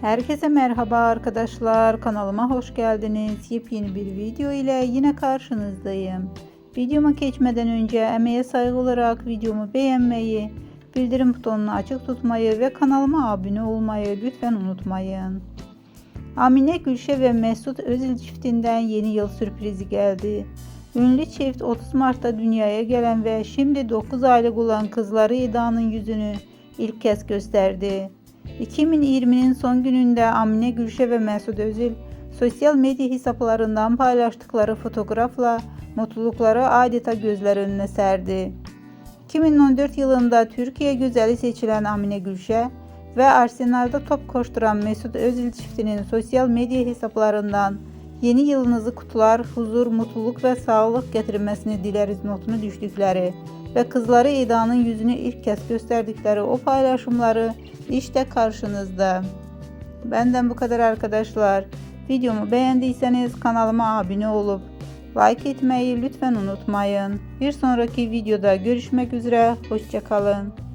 Herkese merhaba arkadaşlar. Kanalıma hoş geldiniz. Yepyeni bir video ile yine karşınızdayım. Videoma geçmeden önce emeğe saygı olarak videomu beğenmeyi, bildirim butonunu açık tutmayı ve kanalıma abone olmayı lütfen unutmayın. Amine Gülşe ve Mesut Özil çiftinden yeni yıl sürprizi geldi. Ünlü çift 30 Mart'ta dünyaya gelen ve şimdi 9 aylık olan kızları Eda'nın yüzünü ilk kez gösterdi. 2020'nin son gününde Amine Gülşe ve Mesut Özil sosyal medya hesaplarından paylaştıkları fotoğrafla mutlulukları adeta gözler önüne serdi. 2014 yılında Türkiye güzeli seçilen Amine Gülşe ve Arsenal'da top koşturan Mesut Özil çiftinin sosyal medya hesaplarından yeni yılınızı kutlar, huzur, mutluluk ve sağlık getirmesini dileriz notunu düştükleri ve kızları Eda'nın yüzünü ilk kez gösterdikleri o paylaşımları işte karşınızda. Benden bu kadar arkadaşlar. Videomu beğendiyseniz kanalıma abone olup like etmeyi lütfen unutmayın. Bir sonraki videoda görüşmek üzere. Hoşçakalın.